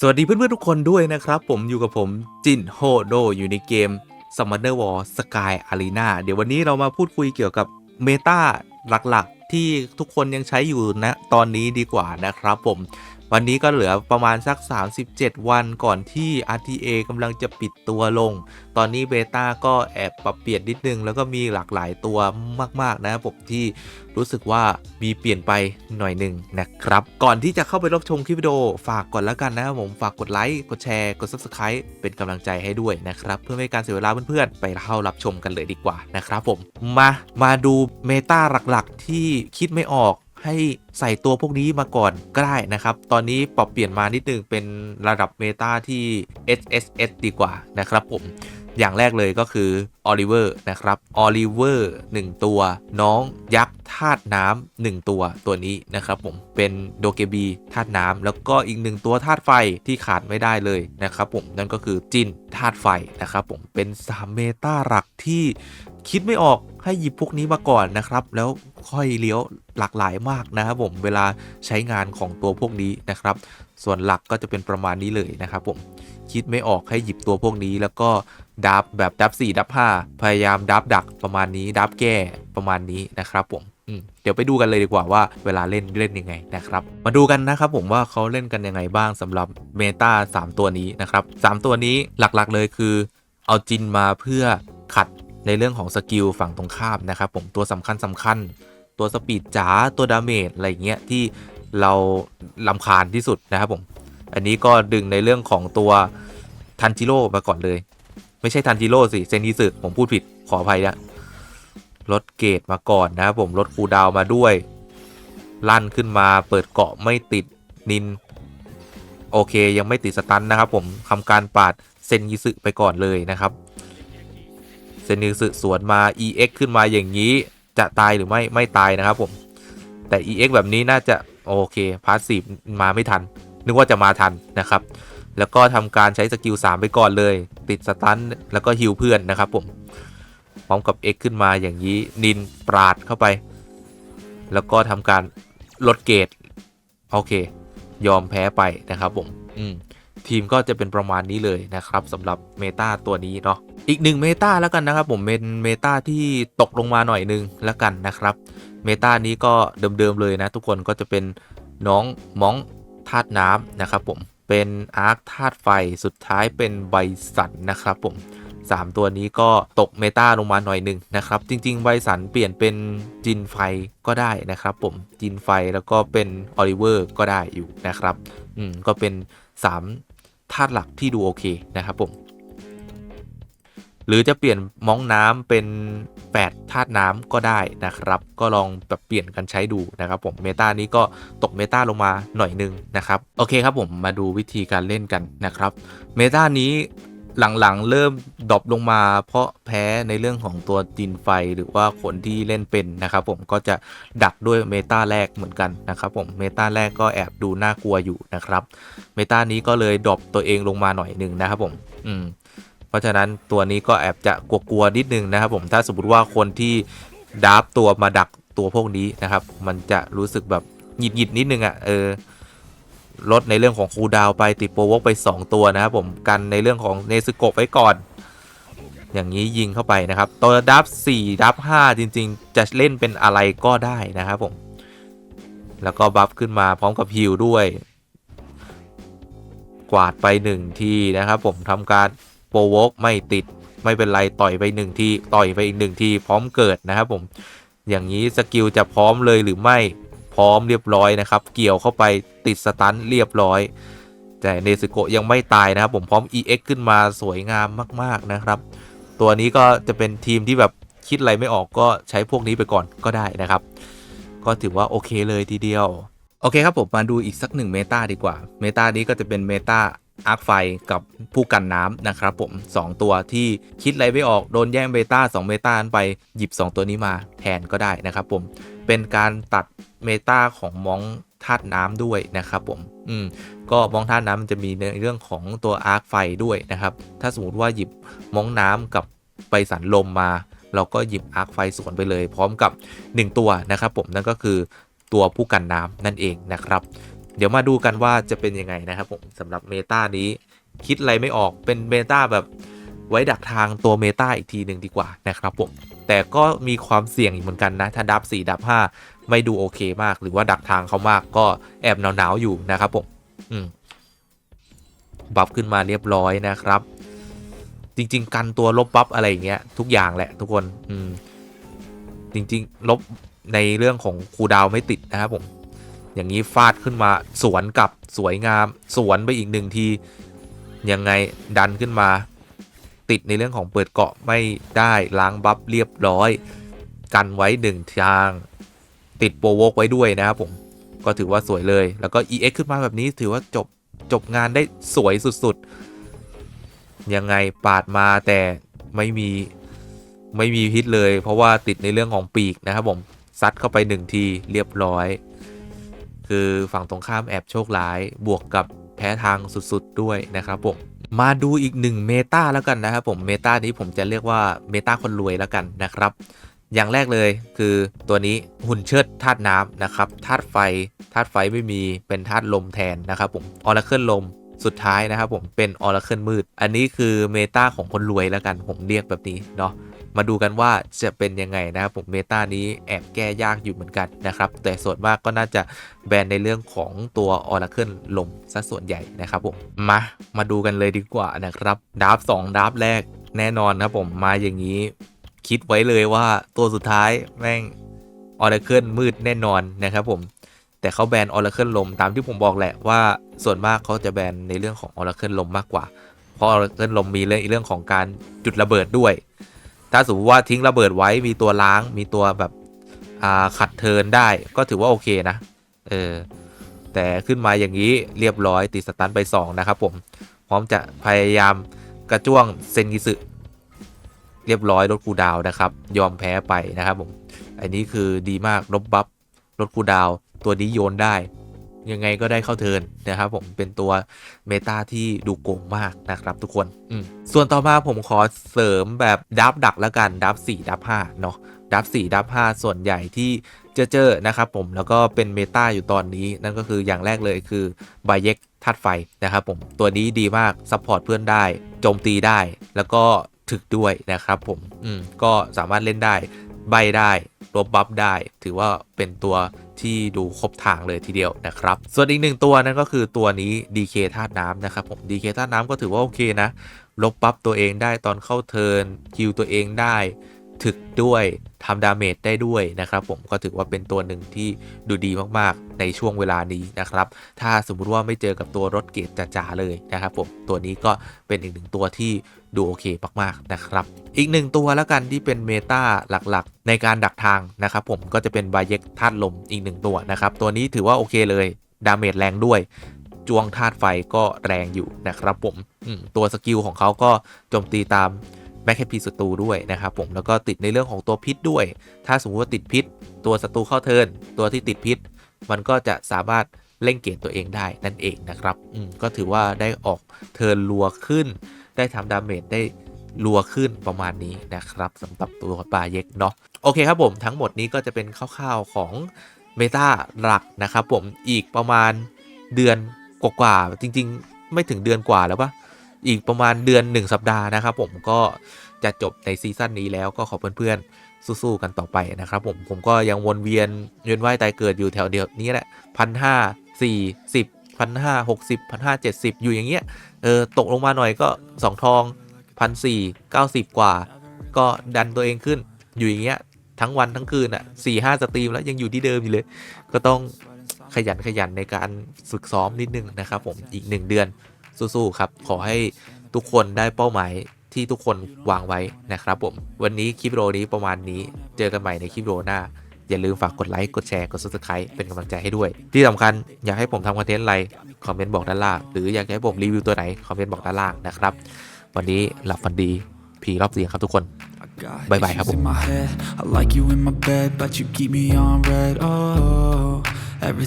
สวัสดีเพื่อนๆทุกคนด้วยนะครับ ผมอยู่กับผมจินโฮโดอยู่ในเกม Summoner War Sky Arena เดี๋ยววันนี้เรามาพูดคุยเกี่ยวกับเมตาหลักๆ ที่ทุกคนยังใช้อยู่นะตอนนี้ดีกว่านะครับผม วันนี้ก็เหลือประมาณสัก 37 วันก่อนที่ RTA กำลังจะปิดตัวลง ตอนนี้เบต้าก็แอบปรับเปลี่ยนนิดนึง แล้วก็มีหลากหลายตัวมากๆนะครับผมที่รู้สึกว่ามีเปลี่ยนไปหน่อยหนึ่งนะครับ ก่อนที่จะเข้าไปรับชมคลิปวิดีโอฝากก่อนแล้วกันนะครับผมฝากกดไลค์กดแชร์กด Subscribe เป็นกำลังใจให้ด้วยนะครับ เพื่อไม่ให้การเสียเวลาเพื่อนๆ ไปเข้ารับชมกันเลยดีกว่านะครับผมมามาดูเมตาหลักๆ ที่คิดไม่ออก ให้ใส่ตัวพวกนี้มาก่อนก็ได้นะครับ ตอนนี้ปรับเปลี่ยนมานิดนึงเป็นระดับเมตาที่ SSS ดีกว่านะครับผม อย่างแรกเลยก็คือออลิเวอร์นะครับออลิเวอร์1ตัว น้องยักษ์ธาตุน้ำหนึ่1ตัวตัวนี้นะครับผมเป็นโดเกบีธาตุน้ำแล้วก็อีกหนึ่งตัวธาตุไฟที่ขาดไม่ได้เลยนะครับผมนั่นก็คือจินธาตุไฟนะครับผมเป็น3เมตาหลักที่คิดไม่ออกให้หยิบพวกนี้มาก่อนนะครับ แล้วค่อยเลี้ยวหลากหลายมากนะครับผมเวลาใช้งานของตัวพวกนี้นะครับ ส่วนหลักก็จะเป็นประมาณนี้เลยนะครับผมคิดไม่ออกให้หยิบตัวพวกนี้แล้วก็ ดับแบบดับ4ดับ5พยายามดับดักประมาณนี้ดับแก้ประมาณนี้นะครับผมเดี๋ยวไปดูกันเลยดีกว่าว่าเวลาเล่นเล่นยังไงนะครับ มาดูกันนะครับผมว่าเขาเล่นกันยังไงบ้างสำหรับเมตา3 ตัวนี้นะครับ 3 ตัวนี้หลักๆเลยคือเอาจินมาเพื่อขัดในเรื่องของสกิลฝั่งตรงข้ามนะครับผมตัวสำคัญสำคัญ ตัวสปีดจ๋าตัวดาเมจอะไรเงี้ยที่เราลำคาญที่สุดนะครับผม อันนี้ก็ดึงในเรื่องของตัวทันจิโร่มาก่อนเลย ไม่ใช่ทันจิโร่สิ เซนิสึผมพูดผิดขออภัยนะลดเกรดมาก่อนนะครับผมลดคูดาวมาด้วย ลั่นขึ้นมาเปิดเกาะไม่ติดนิน โอเคยังไม่ติดสตันนะครับผมทำการปาดเซนยิสึไปก่อนเลยนะครับ เซนยิสึสวนมา EX ขึ้นมาอย่างนี้จะตายหรือไม่ไม่ตายนะครับผม แต่ EX แบบนี้น่าจะโอเคพาสซีฟมาไม่ทัน นึกว่าจะมาทันนะครับ แล้วก็ทำการใช้สกิล 3 ไปก่อนเลย ติดสตันแล้วก็ฮิวเพื่อนนะครับผม พร้อมกับ X ขึ้นมาอย่างนี้นินปราดเข้าไป แล้วก็ทำการลดเกรดโอเค ยอมแพ้ไปนะครับผมอืมทีมก็จะเป็นประมาณนี้เลยนะครับสำหรับเมตาตัวนี้เนาะอีกหนึ่งเมตาแล้วกันนะครับผมเป็นเมตาที่ตกลงมาหน่อยนึงแล้วกันนะครับเมตานี้ก็เดิมๆเลยนะ ทุกคนก็จะเป็นน้องม้องธาตุน้ำนะครับผม เป็นอาร์คธาตุไฟสุดท้ายเป็นไบสันนะครับผม 3 ตัวนี้ก็ตกเมตาลงมาหน่อยหนึ่งนะครับ จริงๆไบสันเปลี่ยนเป็นจินไฟก็ได้นะครับผมจินไฟแล้วก็เป็นออลิเวอร์ก็ได้อยู่นะครับ อืมก็เป็น 3 ธาตุหลักที่ดูโอเคนะครับผม หรือจะเปลี่ยนม้องน้ำเป็น8ธาตุน้ำก็ได้นะครับ ก็ลองแบบเปลี่ยนกันใช้ดูนะครับผมเมตานี้ก็ตกเมตาลงมาหน่อยหนึงนะครับโอเคครับผมมาดูวิธีการเล่นกันนะครับเมตานี้หลังๆ เริ่มดรอปลงมาเพราะแพ้ในเรื่องของตัวจินไฟหรือว่าคนที่เล่นเป็นนะครับผมก็จะดักด้วยเมตาแรกเหมือนกันนะครับผมเมตาแรกก็แอบดูน่ากลัวอยู่นะครับเมตานี้ก็เลยดรอปตัวเองลงมาหน่อยหนึ่งนะครับผมอืม ราะฉะนั้นตัวนี้ก็แอบจะกลัวๆนิดนึงนะครับผมถ้าสมมติว่าคนที่ดับตัวมาดักตัวพวกนี้นะครับ มันจะรู้สึกแบบหยิดหยิดๆนิดนึงอะ่ะเออลดในเรื่องของคูดาวไปติดโปรวกไป 2 ตัวนะครับผมกันในเรื่องของเนซึโกะไว้ก่อน อย่างนี้ยิงเข้าไปนะครับ ตัวดับ4ดับ5จริง ๆ จะเล่นเป็นอะไรก็ได้นะครับผม แล้วก็บัฟขึ้นมาพร้อมกับฮิลด้วย กวาดไป 1 ทีนะครับผมทำการ โปรวกไม่ติด ไม่เป็นไรต่อยไป1ทีต่อยไปอีก1ทีพร้อมเกิดนะครับผม อย่างนี้สกิลจะพร้อมเลยหรือไม่พร้อมเรียบร้อยนะครับ เกี่ยวเข้าไปติดสตันเรียบร้อย แต่เนซึโกะยังไม่ตายนะครับผมพร้อม EX ขึ้นมาสวยงามมาก ๆนะครับ ตัวนี้ก็จะเป็นทีมที่แบบคิดอะไรไม่ออกก็ใช้พวกนี้ไปก่อนก็ได้นะครับ ก็ถือว่าโอเคเลยทีเดียว โอเคครับผมมาดูอีกสักหนึ่งเมตาดีกว่า เมตานี้ก็จะเป็นเมตา อาร์คไฟกับผู้กันน้ำนะครับผม 2 ตัวที่คิดอะไรไม่ออกโดนแย่งเบต้า2เมตานั้นไปหยิบ 2 ตัวนี้มาแทนก็ได้นะครับผม เป็นการตัดเมตาของมองธาตุน้ำด้วยนะครับผม อืม ก็มองธาตุน้ำมันจะมีในเรื่องของตัวอาร์คไฟด้วยนะครับ ถ้าสมมติว่าหยิบมองน้ำกับไปสันลมมา เราก็หยิบอาร์คไฟสวนไปเลย พร้อมกับ 1 ตัวนะครับผมนั่นก็คือตัวผู้กันน้ำนั่นเองนะครับ เดี๋ยวมาดูกันว่าจะเป็นยังไงนะครับผมสำหรับเมตานี้คิดอะไรไม่ออกเป็นเมตาแบบไว้ดักทางตัวเมตาอีกทีหนึ่งดีกว่านะครับผมแต่ก็มีความเสี่ยงอีกเหมือนกันนะ ถ้าดับ 4 ดับ 5 ไม่ดูโอเคมาก หรือว่าดักทางเขามากก็แอบหนาว ๆ อยู่นะครับผมอืมบัฟขึ้นมาเรียบร้อยนะครับ จริง ๆ กันตัวลบบัฟอะไรอย่างเงี้ยทุกอย่างแหละทุกคน อืม จริง ๆ ลบในเรื่องของคูดาวไม่ติดนะครับผม อย่างนี้ฟาดขึ้นมาสวนกลับสวยงาม สวนไปอีกหนึ่งที ยังไงดันขึ้นมา ติดในเรื่องของเปิดเกาะไม่ได้ล้างบัฟเรียบร้อย กันไว้หนึ่งทาง ติดโปรโวกไว้ด้วยนะครับผมก็ถือว่าสวยเลยแล้วก็ EX ขึ้นมาแบบนี้ถือว่าจบจบงานได้สวยสุดๆ ยังไงปาดมาแต่ไม่มีไม่มีพิษเลย เพราะว่าติดในเรื่องของปีกนะครับผมซัดเข้าไปหนึ่งทีเรียบร้อย คือฝั่งตรงข้ามแอบโชคร้าย บวกกับแพ้ทางสุดๆด้วยนะครับผมมาดูอีกหนึ่งเมตาแล้วกันนะครับผมเมตานี้ผมจะเรียกว่าเมตาคนรวยแล้วกันนะครับ อย่างแรกเลยคือตัวนี้หุ่นเชิดธาตุน้ำนะครับธาตุไฟธาตุไฟไม่มีเป็นธาตุลมแทนนะครับผมออร์เคิลลมสุดท้ายนะครับผมเป็นออร์เคิลมืด อันนี้คือเมตาของคนรวยแล้วกันผมเรียกแบบนี้เนาะ มาดูกันว่าจะเป็นยังไงนะครับผมเมตานี้แอบแก้ยากอยู่เหมือนกันนะครับ แต่ส่วนมากก็น่าจะแบนในเรื่องของตัวออร์เคิลลมซะส่วนใหญ่นะครับผมมามาดูกันเลยดีกว่านะครับดับสองดับแรกแน่นอนครับผมมาอย่างนี้คิดไว้เลยว่าตัวสุดท้ายแม่งออร์เคิลมืดแน่นอนนะครับผมแต่เขาแบนออร์เคิลลมตามที่ผมบอกแหละว่าส่วนมากเขาจะแบนในเรื่องของออร์เคิลลมมากกว่า เพราะออร์เคิลลมมีเรื่องเรื่องของการจุดระเบิดด้วย ถ้าสมมติว่าทิ้งระเบิดไว้มีตัวล้างมีตัวแบบอ่าขัดเทินได้ก็ถือว่าโอเคนะ เออ แต่ขึ้นมาอย่างนี้เรียบร้อยติดสตันไป 2 นะครับผม พร้อมจะพยายามกระจ้วงเซนกิสึเรียบร้อยลดคูดาวนะครับ ยอมแพ้ไปนะครับผม อันนี้คือดีมากลบบัฟลดคูดาวตัวนี้โยนได้ ยังไงก็ได้เข้าเทินนะครับผมเป็นตัวเมตาที่ดูโกงมากนะครับทุกคนอืส่วนต่อมาผมขอเสริมแบบดับดักแล้วกันดับ4ดับ5เนาะดับ4ดับ5ส่วนใหญ่ที่เจอเจอนะครับผมแล้วก็เป็นเมตาอยู่ตอนนี้นั่นก็คืออย่างแรกเลยคือบายเย็กธาตุไฟนะครับผมตัวนี้ดีมากซัพพอร์ตเพื่อนได้โจมตีได้ แล้วก็ถึกด้วยนะครับผมอืมก็สามารถเล่นได้ใบได้ ลบบัฟได้ ถือว่าเป็นตัวที่ดูครบทางเลยทีเดียวนะครับ ส่วนอีกหนึ่งตัวนั่นก็คือตัวนี้ DK ธาตุน้ำนะครับผม DK ธาตุน้ำก็ถือว่าโอเคนะ ลบบัฟตัวเองได้ตอนเข้าเทิร์นคิวตัวเองได้ ถึกด้วยทำดาเมจได้ด้วยนะครับ ผมก็ถือว่าเป็นตัวหนึ่งที่ดูดีมากๆ ในช่วงเวลานี้นะครับ ถ้าสมมุติว่าไม่เจอกับตัวรถเกตจ๋าๆเลยนะครับผมตัวนี้ก็เป็นอีกหนึ่งตัวที่ดูโอเคมากๆนะครับ อีกหนึ่งตัวแล้วกันที่เป็นเมตาหลักๆ ในการดักทางนะครับ ผมก็จะเป็นบาเย็กธาตุลมอีกหนึ่งตัวนะครับ ตัวนี้ถือว่าโอเคเลยดาเมจแรงด้วยจวงธาตุไฟก็แรงอยู่นะครับผมมตัวสกิลของเขาก็โจมตีตาม แมคแคพีศัตรูด้วยนะครับผมแล้วก็ติดในเรื่องของตัวพิษด้วย ถ้าสมมติว่าติดพิษ ตัวศัตรูเข้าเทินตัวที่ติดพิษ มันก็จะสามารถเล่งเกตตัวเองได้นั่นเองนะครับอืมก็ถือว่าได้ออกเทินรัวขึ้น ได้ทำดาเมจได้รัวขึ้นประมาณนี้นะครับสำหรับตัวปลาเย็กเนาะโอเคครับผมทั้งหมดนี้ก็จะเป็นคร่าวๆของเมตาหลักนะครับผมอีกประมาณเดือนกว่าๆจริง ๆ ไม่ถึงเดือนกว่าแล้วปะ อีกประมาณเดือน 1 สัปดาห์นะครับผมก็จะจบในซีซั่นนี้แล้วก็ขอเพื่อนๆสู้ๆกันต่อไปนะครับผมผมก็ยังวนเวียนเวียนว่ายตายเกิดอยู่แถวเดียวนี้แหละพันห้าสี่สิบพันห้าหกสิบพันห้าเจ็ดสิบอยู่อย่างเงี้ยเออตกลงมาหน่อยก็สองทองพันสี่เก้าสิบกว่า ก็ดันตัวเองขึ้นอยู่อย่างเงี้ยทั้งวันทั้งคืนอะสี่ห้าสตรีมแล้วยังอยู่ที่เดิมอยู่เลย ก็ต้องขยันขยันในการฝึกซ้อมนิดนึงนะครับผมอีกหนึ่งเดือน สู้ๆครับ ขอให้ทุกคนได้เป้าหมายที่ทุกคนวางไว้นะครับผม วันนี้คลิปโอนี้ประมาณนี้ เจอกันใหม่ในคลิปโอหน้า อย่าลืมฝากกดไลค์ กดแชร์ กด subscribe เป็นกำลังใจให้ด้วย ที่สำคัญอยากให้ผมทำคอนเทนต์อะไร คอมเมนต์บอกด้านล่าง หรืออยากให้ผมรีวิวตัวไหน คอมเมนต์บอกด้านล่างนะครับ วันนี้หลับฝันดี ผีรอบเสียงครับทุกคน Bye bye, Bye-bye, in my head. I like you in my bed, but you keep me on red. Oh, everything.